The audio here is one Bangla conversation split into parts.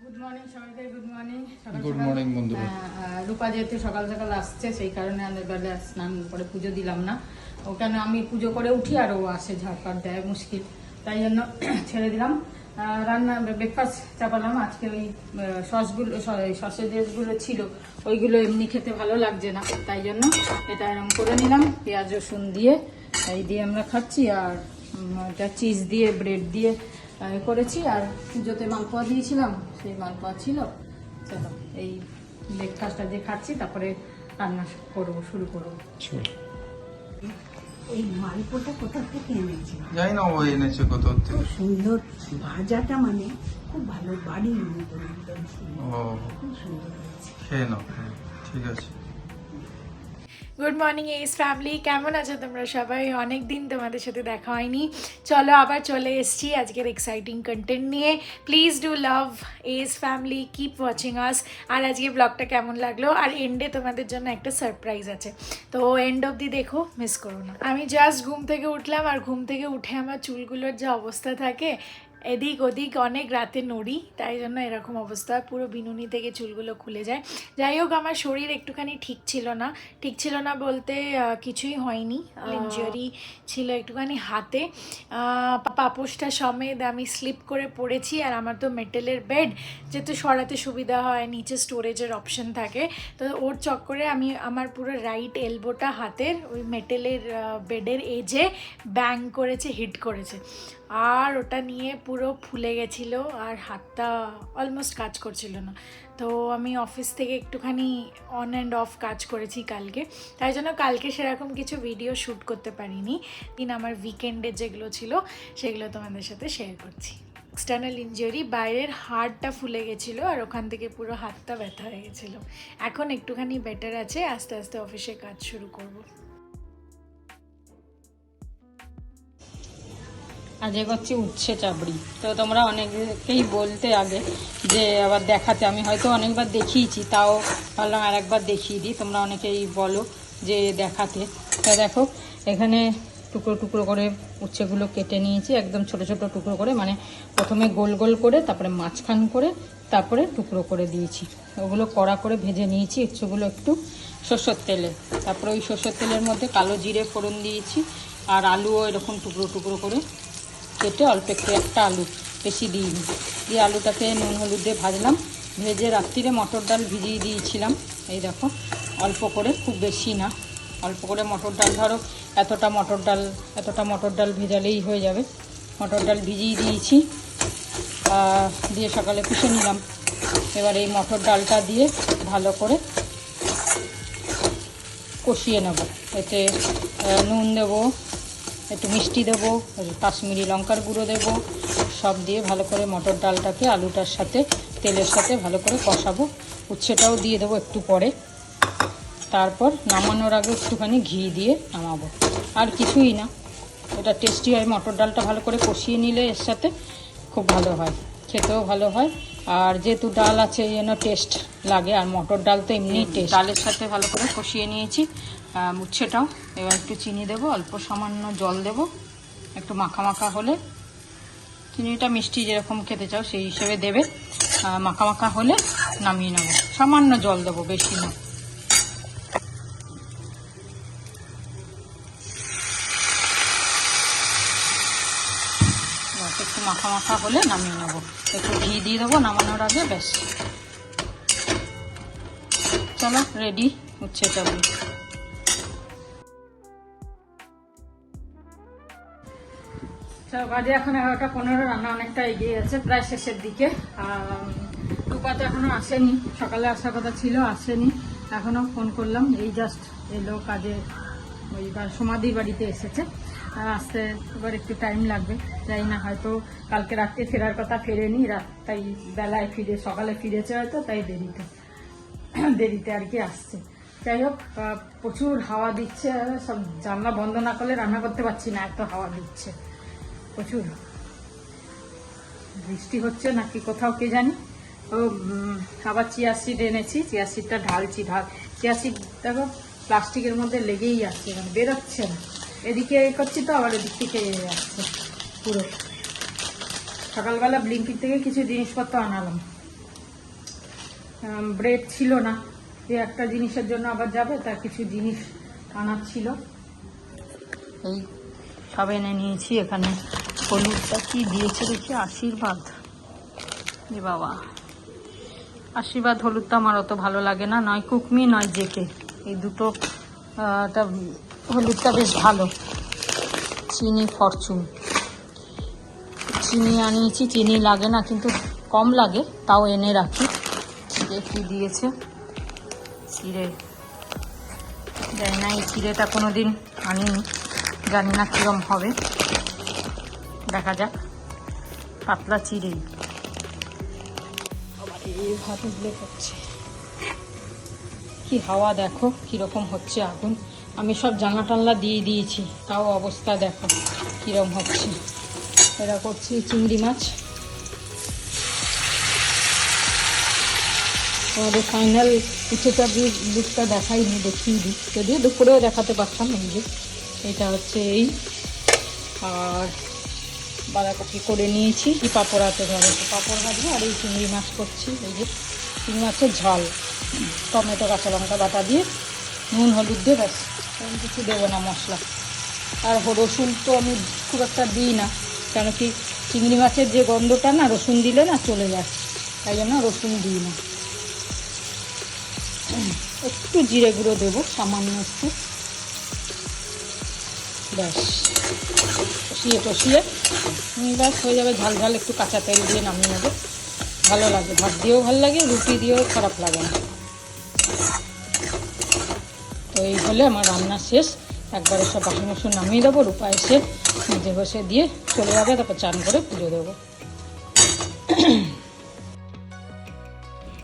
গুড মর্নিং সবাইকে গুড মর্নিং বন্ধুরা। রূপা যেহেতু সকাল সকাল আসছে সেই কারণে আমি বেলা স্নান করে পুজো দিলাম না। ও কেন আমি পুজো করে উঠি আর ও আসে ঝাড়পাট দেয় মুশকিল। তাই জন্য ছেড়ে দিলাম। রান্না ব্রেকফাস্ট চাপালাম। আজকে ওই সসগুলো সসেজেসগুলো ছিল ওইগুলো এমনি খেতে ভালো লাগছে না। তাই জন্য এটা এরকম করে নিলাম। পেঁয়াজ রসুন দিয়ে এই দিয়ে আমরা খাচ্ছি। আর এটা চিজ দিয়ে ব্রেড দিয়ে করেছি আর পুজোতে মালপোয়া দিয়েছিলাম সেই মালপোয়া ছিল। চলো এই ব্রেকফাস্টটা দিয়ে খাচ্ছি তারপরে রান্না করব শুরু করব। এই মালপোটা কোথা থেকে এনেছে? জানি না ও এনেছে কত থেকে। সুন্দর ভাজাটা মানে খুব ভালো বাড়ির মতন একদম খুব সুন্দর খেয়ে নাও হ্যাঁ ঠিক আছে। গুড মর্নিং এইস ফ্যামিলি কেমন আছো তোমরা সবাই? অনেক দিন তোমাদের সাথে দেখা হয়নি। চলো আবার চলে এসেছি আজকের এক্সাইটিং কন্টেন্ট নিয়ে। Please do love ace family keep watching us আর আজকে ব্লগটা কেমন লাগল? আর এন্ডে তোমাদের জন্য একটা সারপ্রাইজ আছে। তো এন্ড অবধি দেখো মিস করো না। আমি জাস্ট ঘুম থেকে উঠলাম, আর ঘুম থেকে উঠে আমার চুলগুলোর যা অবস্থা থাকে এদিক ওদিক অনেক রাতে নড়ি তাই জন্য এরকম অবস্থা। পুরো বিনুনি থেকে চুলগুলো খুলে যায়। যাই হোক আমার শরীর একটুখানি ঠিক ছিল না। ঠিক ছিল না বলতে কিছুই হয়নি। ইঞ্জুরি ছিল একটুখানি হাতে। আহ, পা- পাপোশটা সমেত আমি স্লিপ করে পড়েছি আর আমার তো মেটেলের বেড যেহেতু সরাতে সুবিধা হয় নিচে স্টোরেজের অপশন থাকে। তো ওর চক্করে আমি আমার পুরো রাইট এলবোটা হাতের ওই মেটেলের বেডের এজে ব্যাং করেছে হিট করেছে। আর ওটা নিয়ে পুরো ফুলে গেছিল আর হাতটা অলমোস্ট কাজ করছিল না। তো আমি অফিস থেকে একটুখানি অন অ্যান্ড অফ কাজ করেছি কালকে। তাই জন্য কালকে সেরকম কিছু ভিডিও শ্যুট করতে পারিনি। দিন আমার উইকেন্ডে যেগুলো ছিল, সেগুলো তোমাদের সাথে শেয়ার করছি। এক্সটার্নাল ইনজুরি বাইরের হাড়টা ফুলে গেছিল আর ওখান থেকে পুরো হাতটা ব্যথা হয়ে গেছিল। এখন একটুখানি বেটার আছে, আস্তে আস্তে অফিসে কাজ শুরু করব। আজকে করছি উচ্ছে চাবড়ি। তো তোমরা অনেকেই বলতে আগে যে আবার দেখাতে, আমি হয়তো অনেকবার দেখিয়েছি, তাও ভাবলাম আর একবার দেখিয়ে দিই, তোমরা অনেকেই বলো যে দেখাতে। তো দেখো, এখানে টুকরো টুকরো করে উচ্ছেগুলো কেটে নিয়েছি, একদম ছোট ছোট টুকরো করে মানে প্রথমে গোল গোল করে, তারপরে মাঝখান করে, তারপরে টুকরো করে দিয়েছি। ওগুলো কড়া করে ভেজে নিয়েছি, উচ্ছেগুলো একটু সর্ষের তেলে। তারপরে ওই সর্ষের তেলের মধ্যে কালো জিরে ফোড়ন দিয়েছি, আর আলুও এরকম টুকরো টুকরো করে কেটে অল্প একটু একটা আলু, বেশি দিইনি। দিয়ে আলুটাকে নুন হলুদ দিয়ে ভাজলাম। ভেজে রাত্রিরে মটর ডাল ভিজিয়ে দিয়েছিলাম। এই দেখো, অল্প করে, খুব বেশি না। অল্প করে মটর ডাল, ধরো এতটা মটর ডাল, এতটা মটর ডাল ভেজালেই হয়ে যাবে। মটর ডাল ভিজিয়ে দিয়েছি। দিয়ে সকালে পিষে নিলাম। এবার এই মটর ডালটা দিয়ে ভালো করে কষিয়ে নেব। এতে নুন দেবো একটু মিষ্টি দেবো, কাশ্মীরি লঙ্কার গুঁড়ো দেবো, সব দিয়ে ভালো করে মটর ডালটাকে আলুটার সাথে, তেলের সাথে ভালো করে কষাবো। উচ্ছেটাও দিয়ে দেবো একটু পরে। তারপর নামানোর আগে একটুখানি ঘি দিয়ে নামাবো। আর কিছুই না। এটা টেস্টি হয়, মটর ডালটা ভালো করে কষিয়ে নিলে এর সাথে খুব ভালো হয়। খেতেও ভালো হয়। আর যেহেতু ডাল আছে এই জন্য টেস্ট লাগে। আর মটর ডাল তো এমনি টেস্ট ডালের সাথে ভালো করে কষিয়ে নিয়েছি। মুচ্ছেটাও। উচ্ছেটাও এবার একটু চিনি দেব অল্প সামান্য জল দেব। একটু মাখা মাখা হলে। চিনিটা মিষ্টি যেরকম খেতে চাও সেই হিসেবে দেবে। মাখা মাখা হলে নামিয়ে নেব। সামান্য জল দেবো বেশি না ব্যাস, একটু মাখা মাখা হলে নামিয়ে নেব। একটু ঘি দিয়ে দেবো, নামানোর আগে ব্যাস। চলো রেডি উচ্ছে চাবি। বাজে এখন এগারোটা পনেরো, রান্না অনেকটা এগিয়ে আছে প্রায় শেষের দিকে। টুপা তো এখনও আসেনি, সকালে আসার কথা ছিল, আসেনি। এখনও ফোন করলাম, এই জাস্ট এলো কাজে, ওই সমাধির বাড়িতে এসেছে। আসতে এবার একটু টাইম লাগবে। জানি না, হয়তো কালকে রাত্রে ফেরার কথা ফেরেনি, রাত তাই বেলায় ফিরে, সকালে ফিরেছে হয়তো, তাই দেরিতে দেরিতে আর কি আসছে। যাই হোক প্রচুর হাওয়া দিচ্ছে, আর সব জানলা বন্ধ না করলে রান্না করতে পারছি না, এত হাওয়া দিচ্ছে। প্রচুর। বৃষ্টি হচ্ছে নাকি কোথাও কে জানি। ও আবার চিয়া সিড এনেছি, চিয়া সিডটা ঢালছি, ঢাল চিয়া সিড দেখো, প্লাস্টিকের মধ্যে লেগেই যাচ্ছে মানে বেরোচ্ছে না। এদিকে করছি তো, আবার এদিক থেকে যাচ্ছে পুরো। সকালবেলা ব্লিঙ্কির থেকে কিছু জিনিসপত্র আনালাম। ব্রেড ছিল না, যে একটা জিনিসের জন্য আবার যাবে তার কিছু জিনিস আনার ছিল। এই সব এনে নিয়েছি এখানে। হলুদটা কি দিয়েছে দেখি? আশীর্বাদ। এ বাবা। আশীর্বাদ, হলুদটা আমার অত ভালো লাগে না, নয় কুকমি, নয় জেকে। এই দুটো হলুদটা বেশ ভালো। চিনি ফরচুন। চিনি আনিয়েছি, চিনি লাগে না, কিন্তু কম লাগে, তাও এনে রাখি। যে কি দিয়েছে? চিড়ে জানি না, এই চিড়েটা কোনো দিন আনিনি। জানি না কীরম হবে। দেখা যাক। পাতলা চিড়েই আবার এই ভাত করছে কি হাওয়া দেখো, কীরকম হচ্ছে আগুন। আমি সব জানলা টানলা দিয়ে দিয়েছি। তাও অবস্থা দেখো কীরকম হচ্ছে। এরা করছি চিংড়ি মাছ। আমাদের ফাইনাল উচ্চতা লুকটা দেখাইনি, দেখিয়ে দিই। যদিও দুপুরেও দেখাতে পারতাম এই যে। এটা হচ্ছে এই। আর বাঁধাকপি করে নিয়েছি। কি পাঁপড় আছে তো পাঁপড় ভাজবো আর এই চিংড়ি মাছ করছি। এই যে চিংড়ি মাছের ঝাল। টমেটো কাঁচা লঙ্কা বাটা দিয়ে নুন, হলুদ দিয়ে ব্যাস। এরকম কিছু দেবো না মশলা। আর রসুন তো আমি খুব একটা দিই না, কেন কি চিংড়ি মাছের যে গন্ধটা না, রসুন দিলে না চলে যায়। তাই জন্য রসুন দিই না। একটু জিরে গুঁড়ো দেবো, সামান্য একটু। ব্যাস, কষিয়ে ব্যাস, হয়ে যাবে ঝাল ঝাল, একটু কাঁচা তেল দিয়ে নামিয়ে নেব। ভালো লাগে, ভাত দিয়েও ভালো লাগে, রুটি দিয়েও খারাপ লাগে না। তো এই হলে আমার রান্না শেষ। একবারে সব বাসন বাসন নামিয়ে দেবো, রূপা এসে নিজে বসে দিয়ে চলে যাবে, তারপর চান করে পুজো দেবো।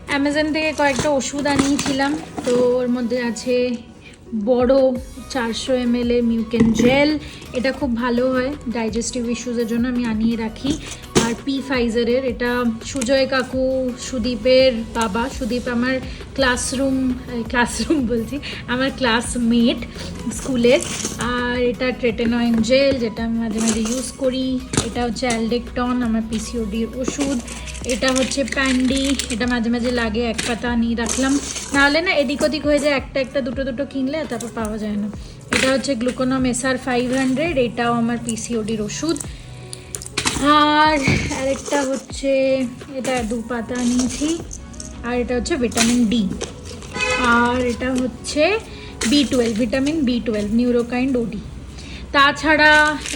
অ্যামাজন থেকে কয়েকটা ওষুধ আনিয়েছিলাম, তো ওর মধ্যে আছে বড় চারশো এম এল এর মিউকেন জেল। এটা খুব ভালো হয়, ডাইজেস্টিভ ইস্যুজের জন্য আমি আনিয়ে রাখি। আর পি ফাইজারের এটা সুজয় কাকু, সুদীপের বাবা। সুদীপ আমার ক্লাসরুম ক্লাসরুম বলছি, আমার ক্লাসমেট স্কুলের আর এটা ট্রেটেনয়েন জেল যেটা আমি মাঝে মাঝে ইউজ করি। এটা হচ্ছে অ্যালডেকটন আমার পিসিওডির ওষুধ। এটা হচ্ছে প্যান্ডি এটা মাঝে মাঝে লাগে, এক পাতা নিয়ে রাখলাম। নাহলে না এদিক ওদিক হয়ে যায়, একটা একটা দুটো দুটো কিনলে তারপর পাওয়া যায় না। এটা হচ্ছে গ্লুকোনম এসআর ফাইভ হান্ড্রেড এটাও আমার পিসিওডির ওষুধ। আর আরেকটা হচ্ছে, এটা দু পাতা নিয়েছি, আর এটা হচ্ছে ভিটামিন ডি আর এটা হচ্ছে B twelve vitamin B twelve Neurokind OD তাছাড়া,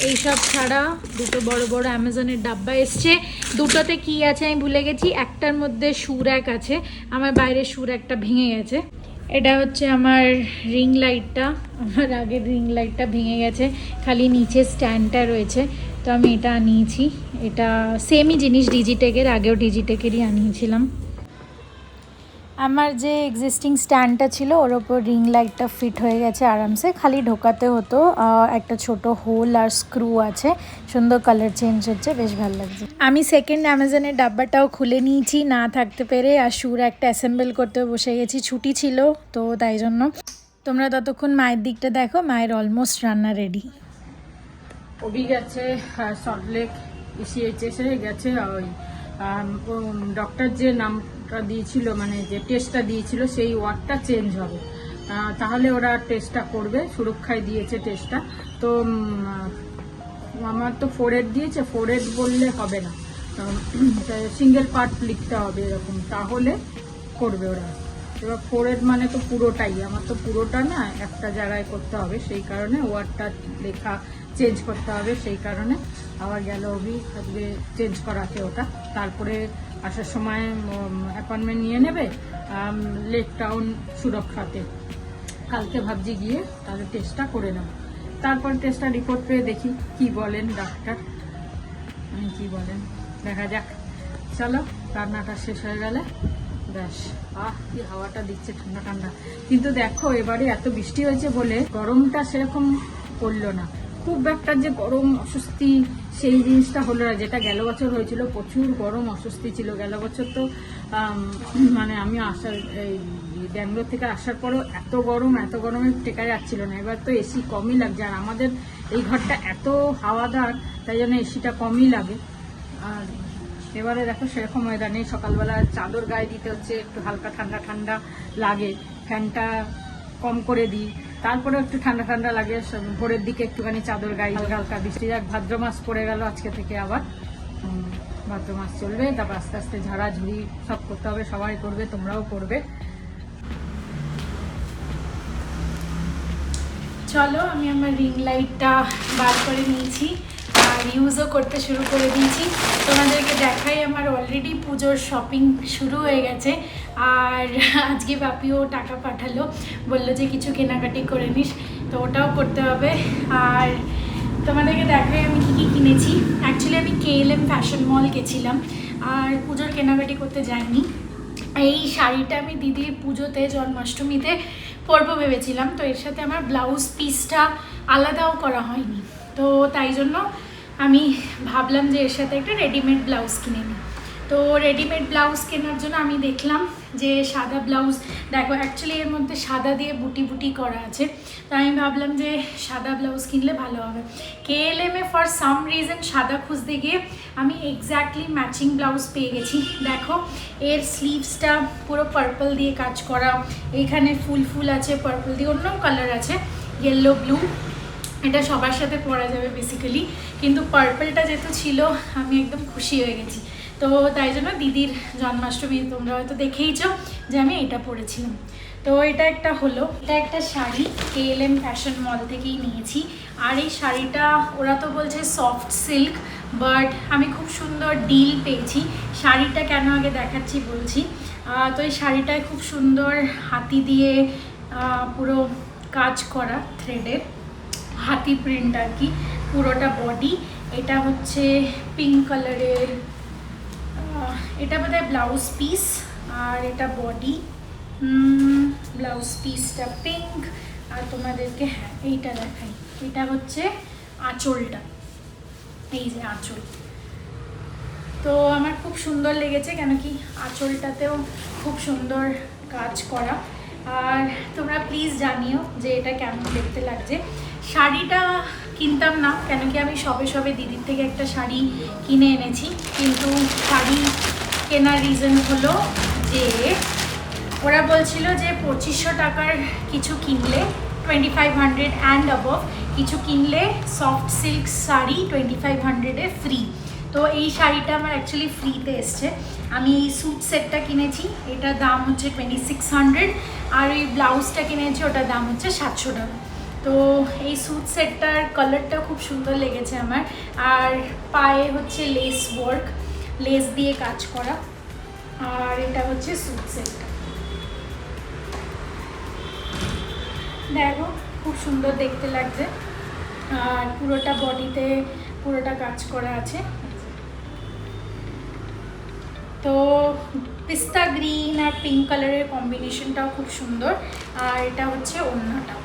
এইসব ছাড়া দুটো বড় বড় অ্যামাজনের ডাব্বা এসছে। দুটোতে কি আছে আমি ভুলে গেছি, একটার মধ্যে সুর এক আছে। আমার বাইরের সুর একটা ভেঙে গেছে। এটা হচ্ছে আমার রিং লাইটটা আমার আগের রিং লাইটটা ভেঙে গেছে। খালি নিচে স্ট্যান্ডটা রয়েছে। তো আমি এটা আনিয়েছি। এটা সেমই জিনিস ডিজিটেকের আগেও ডিজিটেকেরই আনিয়েছিলাম। আমার যে এক্সিস্টিং স্ট্যান্ডটা ছিল, ওর ওপর রিং লাইটটা ফিট হয়ে গেছে আরামসে। খালি ঢোকাতে হতো একটা ছোট হোল আর স্ক্রু আছে। সুন্দর কালার চেঞ্জ হচ্ছে, বেশ ভালো লাগছে। আমি সেকেন্ড অ্যামাজনের ডাব্বাটাও খুলে নিয়েছি, না থাকতে পেরে। আর সুর একটা অ্যাসেম্বল করতে বসে গেছি, ছুটি ছিল তো তাই জন্য। তোমরা ততক্ষণ মায়ের দিকটা দেখো, মায়ের অলমোস্ট রান্না রেডি অভি গেছে সল্টলেক ইসিএইচএসে গেছে ওই ডক্টর যে নামটা দিয়েছিল মানে যে টেস্টটা দিয়েছিল, সেই ওয়ার্ডটা চেঞ্জ হবে। তাহলে ওরা টেস্টটা করবে, সুরক্ষায় দিয়েছে টেস্টটা তো আমার তো ফোর এড দিয়েছে ফোর এড বললে হবে না। সিঙ্গেল পার্ট লিখতে হবে এরকম, তাহলে করবে ওরা। এবার ফোর মানে তো পুরোটাই। আমার তো পুরোটা না একটা জায়গায় করতে হবে, সেই কারণে ওয়ার্ডটা লেখা চেঞ্জ করতে হবে, সেই কারণে আবার গেল অভি আজকে চেঞ্জ করাতে ওটা। তারপরে আসার সময় অ্যাপয়েন্টমেন্ট নিয়ে নেবে লেক টাউন সুরক্ষাতে। কালকে ভাবছি গিয়ে তাদের টেস্টটা করে নেব। তারপর টেস্টটা রিপোর্ট পেয়ে দেখি কি বলেন ডাক্তার কি বলেন? দেখা যাক। চলো, রান্নাটা শেষ হয়ে গেলে। ব্যাস আহ, কি হাওয়াটা দিচ্ছে ঠান্ডা ঠান্ডা। কিন্তু দেখো, এবারে এত বৃষ্টি হয়েছে বলে গরমটা সেরকম পড়ল না। খুব একটা যে গরম অস্বস্তি, সেই জিনিসটা হলো না। যেটা গেল বছর হয়েছিল, প্রচুর গরম অস্বস্তি ছিল। গেল বছর তো মানে আমি আসার, এই ব্যাঙ্গালোর থেকে আসার পরেও এত গরম, এত গরমে টেকা যাচ্ছিল না। এবার তো এসি কমই লাগছে। আর আমাদের এই ঘরটা এত হাওয়াদার, তাই জন্য এসিটা কমই লাগে। আর এবারে দেখো সেরকম ওয়েদার নেই সকালবেলা চাদর গায়ে দিতে হচ্ছে, একটু হালকা ঠান্ডা ঠান্ডা লাগে, ফ্যানটা কম করে দিই। তারপরে একটু ঠান্ডা ঠান্ডা লাগে ভোরের দিকে একটুখানি চাদর গায়ে হালকা হালকা বৃষ্টি যাক। ভাদ্র মাস পড়ে গেল, আজকে থেকে আবার। ভাদ্র মাস চলবে, তারপর আস্তে আস্তে ঝাড়াঝুড়ি সব করতে হবে, সবাই করবে, তোমরাও করবে। চলো, আমি আমার রিং লাইটটা বার করে নিয়েছি। আর ইউজও করতে শুরু করে দিয়েছি। তোমাদেরকে দেখাই আমার অলরেডি পুজোর শপিং শুরু হয়ে গেছে। আর আজকে বাপিও টাকা পাঠালো। বলল যে কিছু কেনাকাটি করে নিস, তো ওটাও করতে হবে। আর তোমাদেরকে দেখাই আমি কী কী কিনেছি। অ্যাকচুয়ালি আমি কে কেএলএম ফ্যাশন মল গেছিলাম, আর পুজোর কেনাকাটি করতে যাইনি। এই শাড়িটা আমি দিদির পুজোতে, জন্মাষ্টমীতে পরবো ভেবেছিলাম, তো এর সাথে আমার ব্লাউজ পিসটা আলাদাও করা হয়নি। তো তাই জন্য আমি ভাবলাম যে এর সাথে একটা রেডিমেড ব্লাউজ কিনে নিই। তো রেডিমেড ব্লাউজ কেনার জন্য আমি দেখলাম যে সাদা ব্লাউজ দেখো অ্যাকচুয়ালি এর মধ্যে সাদা দিয়ে বুটি বুটি করা আছে। তো আমি ভাবলাম যে সাদা ব্লাউজ কিনলে ভালো হবে। কেএলএম এ ফর সাম রিজন সাদা খুঁজতে গিয়ে আমি এক্স্যাক্টলি ম্যাচিং ব্লাউজ পেয়ে গেছি। দেখো, এর স্লিভসটা পুরো পার্পল দিয়ে কাজ করা, এখানে ফুল ফুল আছে পার্পল দিয়ে অন্য কালার আছে ইয়েলো ব্লু এটা সবার সাথে পরা যাবে বেসিক্যালি কিন্তু পার্পলটা যেহেতু ছিল, আমি একদম খুশি হয়ে গেছি। তো তাই জন্য দিদির জন্মাষ্টমী তোমরা হয়তো দেখেইছো যে আমি এটা পরেছিলাম তো এটা একটা হলো, এটা একটা শাড়ি কেএলএম ফ্যাশন মল থেকেই নিয়েছি। আর এই শাড়িটা, ওরা তো বলছে সফট সিল্ক বাট আমি খুব সুন্দর ডিল পেয়েছি। শাড়িটা কেন আগে দেখাচ্ছি বলছি। তো এই শাড়িটায় খুব সুন্দর হাতি দিয়ে পুরো কাজ করা থ্রেডের হাতি প্রিন্ট আর কি, পুরোটা বডি এটা হচ্ছে পিঙ্ক কালারের এটা বোধহয় ব্লাউজ পিস আর এটা বডি ব্লাউজ পিসটা পিঙ্ক আর তোমাদেরকে হ্যাঁ এইটা দেখাই। এটা হচ্ছে আঁচলটা, এই যে আঁচল। তো আমার খুব সুন্দর লেগেছে, কেন কি আঁচলটাতেও খুব সুন্দর কাজ করা। আর তোমরা প্লিজ জানিও যে এটা কেমন দেখতে লাগছে। শাড়িটা কিনতাম না, কেন কি আমি সবে সবে দিদির থেকে একটা শাড়ি কিনে এনেছি। কিন্তু শাড়ি কেনার রিজন হলো যে, ওরা বলছিল যে পঁচিশশো টাকার কিছু কিনলে twenty five hundred and above কিছু কিনলে soft silk sari twenty five হান্ড্রেডে ফ্রি তো এই শাড়িটা আমার অ্যাকচুয়ালি ফ্রিতে এসছে। আমি এই স্যুট সেটটা কিনেছি, এটার দাম হচ্ছে টোয়েন্টি সিক্স হান্ড্রেড আর ওই ব্লাউজটা কিনেছি, ওটার দাম হচ্ছে সাতশো টাকা। তো এই স্যুট সেটটার কালারটা খুব সুন্দর লেগেছে আমার। আর পায়ে হচ্ছে লেস ওয়ার্ক লেস দিয়ে কাজ করা। আর এটা হচ্ছে স্যুট সেটটা দেখো, খুব সুন্দর দেখতে লাগছে। আর পুরোটা বডিতে পুরোটা কাজ করা আছে। তো পিস্তা গ্রিন আর পিঙ্ক কালারের কম্বিনেশনটাও খুব সুন্দর। আর এটা হচ্ছে অন্যটা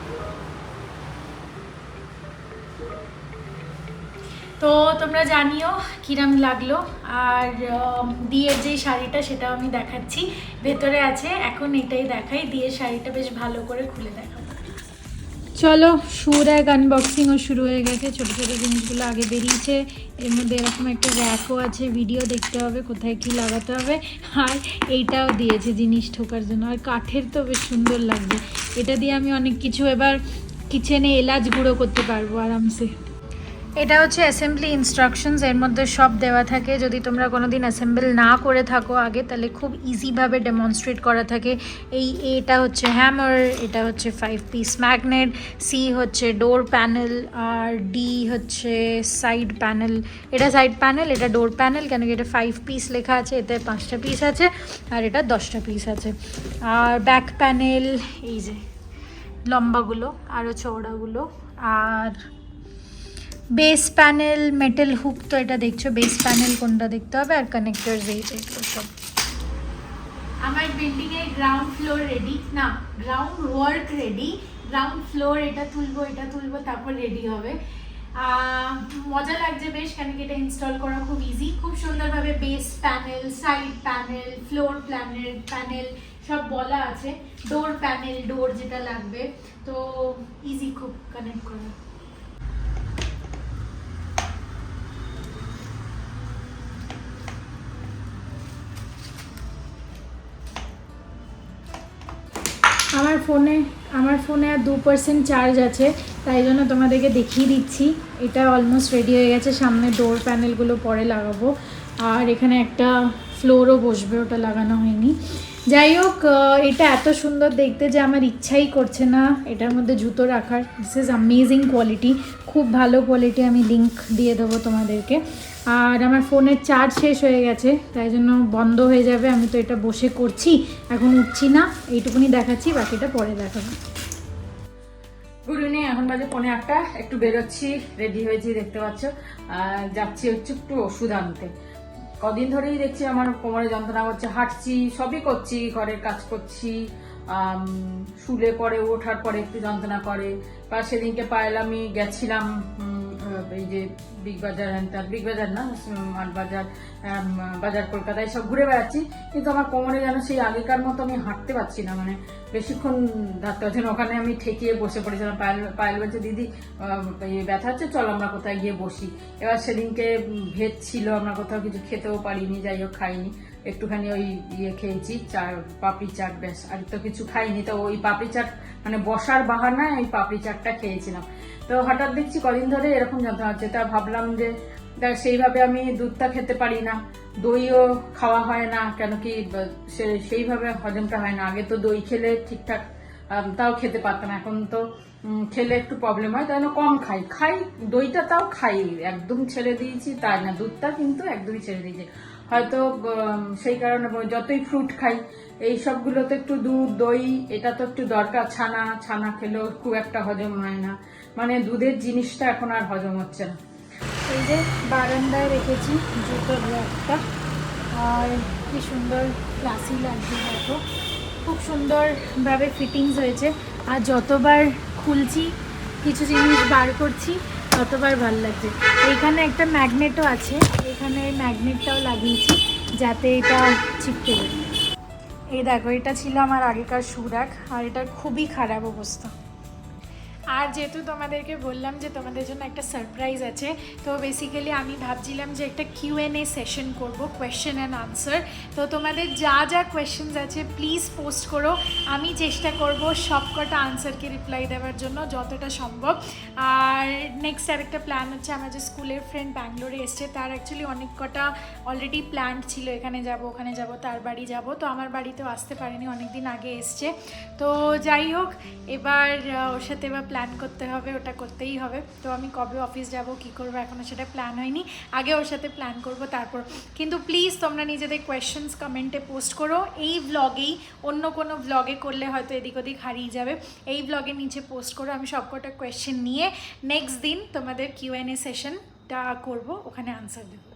তো তোমরা জানিও কিরাম লাগল। আর দিয়ের যে শাড়িটা সেটাও আমি দেখাচ্ছি। ভেতরে আছে, এখন এটাই দেখাই। দিয়ের শাড়িটা বেশ ভালো করে খুলে দেখাবো চলো শুর এক আনবক্সিংও শুরু হয়ে গেছে। ছোটো ছোটো জিনিসগুলো আগে বেরিয়েছে। এর মধ্যে এরকম একটা র্যাকও আছে ভিডিও দেখতে হবে, কোথায় কি লাগাতে হবে। আর এইটাও দিয়েছে জিনিস ঠোকার জন্য। আর কাঠের তো বেশ সুন্দর লাগবে। এটা দিয়ে আমি অনেক কিছু এবার কিচেনে এলাচ গুঁড়ো করতে পারব আরামসে। এটা হচ্ছে অ্যাসেম্বলি ইনস্ট্রাকশনস এর মধ্যে সব দেওয়া থাকে। যদি তোমরা কোনো দিন অ্যাসেম্বল না করে থাকো আগে, তাহলে খুব ইজিভাবে ডেমনস্ট্রেট করা থাকে। এই এটা হচ্ছে হ্যামার এটা হচ্ছে ফাইভ পিস ম্যাগনেট সি হচ্ছে ডোর প্যানেল আর ডি হচ্ছে সাইড প্যানেল এটা সাইড প্যানেল এটা ডোর প্যানেল কেন কি এটা ফাইভ পিস লেখা আছে, এতে পাঁচটা পিস আছে, আর এটা দশটা পিস আছে। আর ব্যাক প্যানেল এই যে লম্বাগুলো আরও চওড়াগুলো, আর বেস প্যানেল মেটাল হুক তো এটা দেখছ বেস প্যানেল কোনটা দেখতে হবে আর কানেক্টরস এই টাইপের সব। আমার বিল্ডিং এর গ্রাউন্ড ফ্লোর রেডি না ground work ready ground floor এটা তুলবো এটা তুলবো, তারপর রেডি হবে। মজা লাগছে বেশ, কেন এটা ইনস্টল করা খুব ইজি খুব সুন্দরভাবে base panel side panel floor panel panel সব বলা আছে। ডোর প্যানেল ডোর যেটা লাগবে, তো ইজি খুব কানেক্ট করা। ফোনে, আমার ফোনে আর দু পার্সেন্ট চার্জ আছে, তাই জন্য তোমাদেরকে দেখিয়ে দিচ্ছি। এটা অলমোস্ট রেডি হয়ে গেছে, সামনে ডোর প্যানেলগুলো পরে লাগাবো। আর এখানে একটা ফ্লোরও বসবে, ওটা লাগানো হয়নি। যাই হোক এটা এত সুন্দর দেখতে যে আমার ইচ্ছাই করছে না এটার মধ্যে জুতো রাখার। দিস ইজ অ্যামেজিং কোয়ালিটি খুব ভালো কোয়ালিটি আমি লিঙ্ক দিয়ে দেবো তোমাদেরকে। আর আমার ফোনের চার্জ শেষ হয়ে গেছে, তাই জন্য বন্ধ হয়ে যাবে। আমি তো এটা বসে করছি, এখন উঠছি না। এইটুকুনি দেখাচ্ছি, বাকিটা পরে দেখাবো। গুড ইভিনিং এখন বাজে পৌনে আটটা। একটু বেরোচ্ছি রেডি হয়েছি, দেখতে পাচ্ছ। যাচ্ছি হচ্ছে একটু ওষুধ আনতে। কদিন ধরেই দেখছি আমার কোমরে যন্ত্রণা হচ্ছে, হাঁটছি, সবই করছি, ঘরের কাজ করছি শুলে পরে ওঠার পরে একটু যন্ত্রণা করে। বা সেদিনকে পায়েল আমি গেছিলাম এই যে বিগ বাজার হ্যান্টার বিগ বাজার না মাঠ বাজার বাজার কলকাতায় সব ঘুরে বেড়াচ্ছি। কিন্তু আমার কোমরে যেন সেই আগেকার মতো আমি হাঁটতে পারছি না মানে বেশিক্ষণ থাকতে পারছি ওখানে আমি ঠেকিয়ে বসে পড়েছিলাম। পায়েল পায়েল বলছে, দিদি ব্যথা হচ্ছে, চল আমরা কোথায় গিয়ে বসি। এবার সেদিনকে ভেদ ছিল, আমরা কোথাও কিছু খেতেও পারিনি, যাই হোক, খাইনি। একটুখানি ওই ইয়ে খেয়েছি, চা, পাপড়ি চাট, ব্যাস, আর তো কিছু খাইনি। তো ওই পাপড়ি চাট মানে বসার বাহানায় ওই পাপড়ি চাটটা খেয়েছিলাম। তো হঠাৎ দেখছি কদিন ধরে এরকম যন্ত্রণা হচ্ছে তা ভাবলাম যে সেইভাবে আমি দুধটা খেতে পারি না, দইও খাওয়া হয় না, কেন কি সেইভাবে হজমটা হয় না। আগে তো দই খেলে ঠিকঠাক তাও খেতে পারতাম, এখন তো খেলে একটু প্রবলেম হয়, তাই কম খাই। খাই, দইটা তাও খাই, একদম ছেড়ে দিয়েছি তাই না, দুধটা কিন্তু একদমই ছেড়ে দিয়েছি। হয়তো সেই কারণে যতই ফ্রুট খাই, এই সবগুলোতে একটু দুধ, দই, এটা তো একটু দরকার, ছানা ছানা খেলেও খুব একটা হজম হয় না। মানে দুধের জিনিসটা এখন আর হজম হচ্ছে না। এই যে বারান্দায় রেখেছি জুতোর র্যাকটা আর কি সুন্দর ক্লাসি লাগছে দেখো। খুব সুন্দরভাবে ফিটিংস হয়েছে। আর যতবার খুলছি, কিছু জিনিস বার করছি, ততবার ভালো লাগছে। এইখানে একটা ম্যাগনেটও আছে। এখানে ম্যাগনেটটাও লাগিয়েছি যাতে এটা চিপকে যায়। এই দেখো, এটা ছিল আমার আগেকার সুরাক আর এটার খুবই খারাপ অবস্থা। আর যেহেতু তোমাদেরকে বললাম যে তোমাদের জন্য একটা সারপ্রাইজ আছে, তো বেসিক্যালি আমি ভাবছিলাম যে একটা কিউ এন এ সেশন করব কোয়েশ্চেন অ্যান্ড আনসার তো তোমাদের যা যা কোয়েশ্চেন্স আছে প্লিজ পোস্ট করো। আমি চেষ্টা করব সবকটা আনসারকে রিপ্লাই দেওয়ার জন্য যতটা সম্ভব। আর নেক্সট আরেকটা প্ল্যান হচ্ছে আমার যে স্কুলের ফ্রেন্ড ব্যাঙ্গালোরে এসছে, তার অ্যাকচুয়ালি অনেক কটা অলরেডি প্ল্যান ছিল, এখানে যাব, ওখানে যাব, তার বাড়ি যাব, তো আমার বাড়িতেও আসতে পারেনি অনেক দিন আগে এসছে। তো যাই হোক, এবার ওর সাথে এবার প্ল্যান করতে হবে, ওটা করতেই হবে। তো আমি কবে অফিস যাব, কি করব এখনও সেটা প্ল্যান হয়নি। আগে ওর সাথে প্ল্যান করব তারপর। কিন্তু প্লিজ তোমরা নিজেদের কোয়েশ্চেন্স কমেন্টে পোস্ট করো। এই ব্লগেই অন্য কোনো ব্লগে করলে হয়তো এদিক ওদিক হারিয়ে যাবে। এই ব্লগে নিচে পোস্ট করো, আমি সবকটা কোয়েশ্চেন নিয়ে নেক্সট দিন তোমাদের কিউএনএ সেশনটা করব ওখানে আনসার দেবো।